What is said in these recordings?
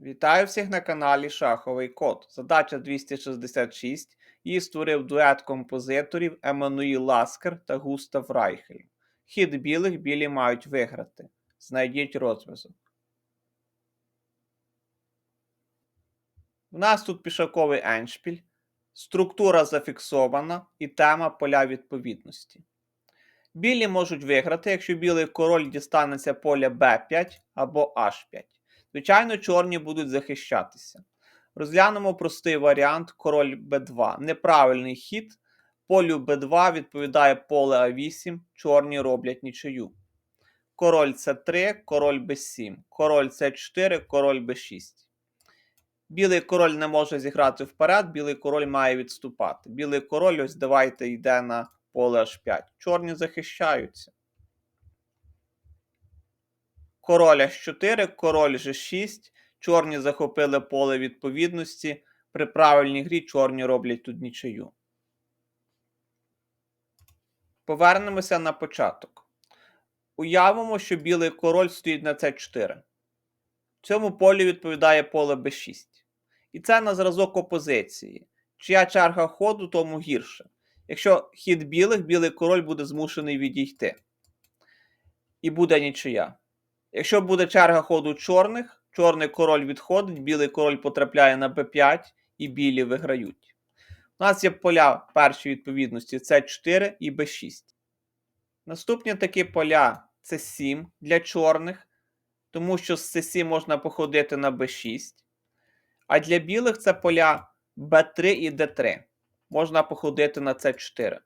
Вітаю всіх на каналі Шаховий Код. Задача 266. Її створив дует композиторів Еммануїл Ласкер та Густав Райхель. Хід білих білі мають виграти. Знайдіть розв'язок. У нас тут пішаковий еншпіль, структура зафіксована і тема поля відповідності. Білі можуть виграти, якщо білий король дістанеться поля b5 або h5. Звичайно, чорні будуть захищатися. Розглянемо простий варіант король b2. Неправильний хід. Полю b2 відповідає поле А8, чорні роблять нічию. Король С3, король b7, король С4, король b6. Білий король не може зіграти вперед, білий король має відступати. Білий король, ось давайте йде на поле H5. Чорні захищаються. Король H4, король G6. Чорні захопили поле відповідності. При правильній грі чорні роблять тут нічию. Повернемося на початок. Уявимо, що білий король стоїть на c4. Цьому полі відповідає поле b6. І це на зразок опозиції. Чия черга ходу, тому гірше. Якщо хід білих, білий король буде змушений відійти. І буде нічия. Якщо буде черга ходу чорних, чорний король відходить, білий король потрапляє на b5 і білі виграють. У нас є поля першої відповідності c4 і b6. Наступні такі поля це 7 для чорних, тому що з c7 можна походити на b6. А для білих це поля b3 і d3. Можна походити на c4.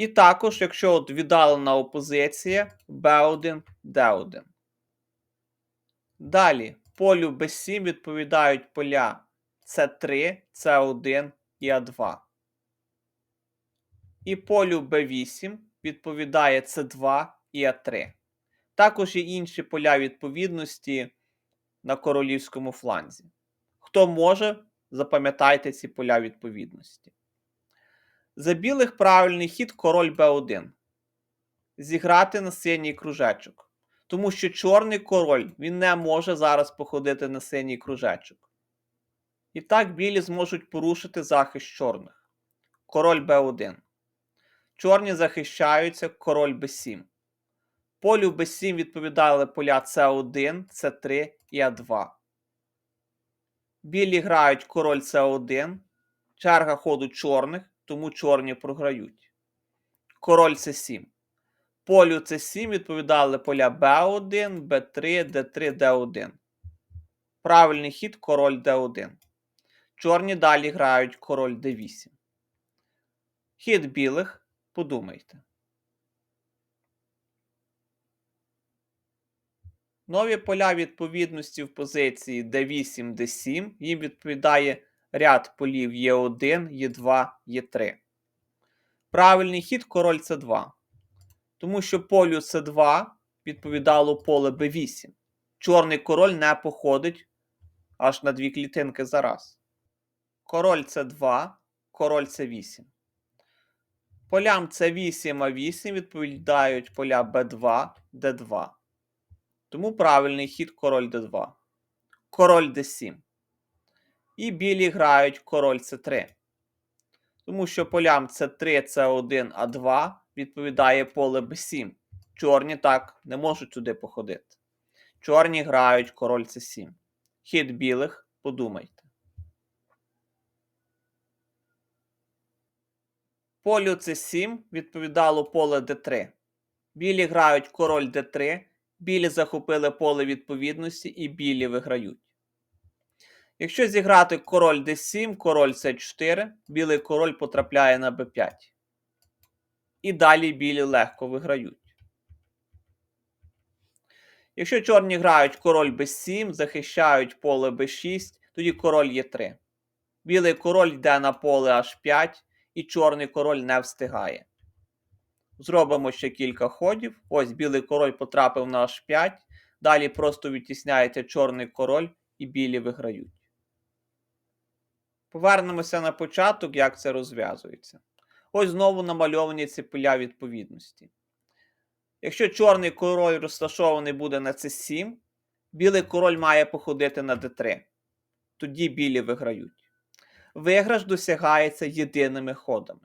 І також, якщо от віддалена опозиція b1, d1. Далі, полю b7 відповідають поля c3, c1 і a2. І полю b8 відповідає c2 і a3. Також є інші поля відповідності на королівському фланзі. Хто може, запам'ятайте ці поля відповідності. За білих правильний хід король b1. Зіграти на синій кружечок. Тому що чорний король він не може зараз походити на синій кружечок. І так білі зможуть порушити захист чорних. Король b1. Чорні захищаються король b7. Полю b7 відповідали поля c1, c3 і a2. Білі грають король c1. Черга ходу чорних, тому чорні програють. Король c7. Полю c7 відповідали поля b1, b3, d3, d1. Правильний хід король d1. Чорні далі грають король d8. Хід білих. Подумайте. Нові поля відповідності в позиції d8, d7. Їм відповідає ряд полів Е1, Е2, Е3. Правильний хід король С2. Тому що полю С2 відповідало поле Б8. Чорний король не походить аж на дві клітинки за раз. Король С2, король С8. Полям С8 А8 відповідають поля Б2, Д2. Тому правильний хід король Д2. Король Д7. І білі грають король С3. Тому що полям С3, С1, А2 відповідає поле Б7. Чорні так не можуть туди походити. Чорні грають король С7. Хід білих, подумайте. Полю С7 відповідало поле Д3. Білі грають король Д3. Білі захопили поле відповідності і білі виграють. Якщо зіграти король d7, король c4, білий король потрапляє на b5. І далі білі легко виграють. Якщо чорні грають король b7, захищають поле b6, тоді король Е3. Білий король йде на поле h5, і чорний король не встигає. Зробимо ще кілька ходів. Ось білий король потрапив на h5. Далі просто відтісняється чорний король і білі виграють. Повернемося на початок, як це розв'язується. Ось знову намальовані ці поля відповідності. Якщо чорний король розташований буде на c7, Білий король має походити на d3. Тоді білі виграють. Виграш досягається єдиними ходами.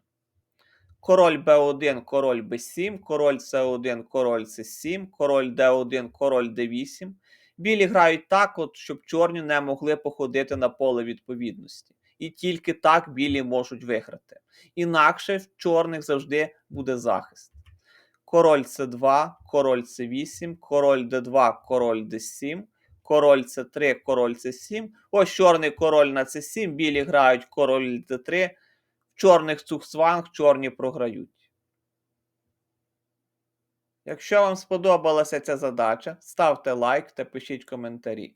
Король b1, король b7, король c1, король c7, король d1, король d8. Білі грають так, от, щоб чорні не могли походити на поле відповідності. І тільки так білі можуть виграти. Інакше в чорних завжди буде захист. Король c2, король c8, король d2, король d7, король c3, король c7. Ось чорний король на c7, білі грають король d3. В чорних цуксванг чорні програють. Якщо вам сподобалася ця задача, ставте лайк та пишіть коментарі.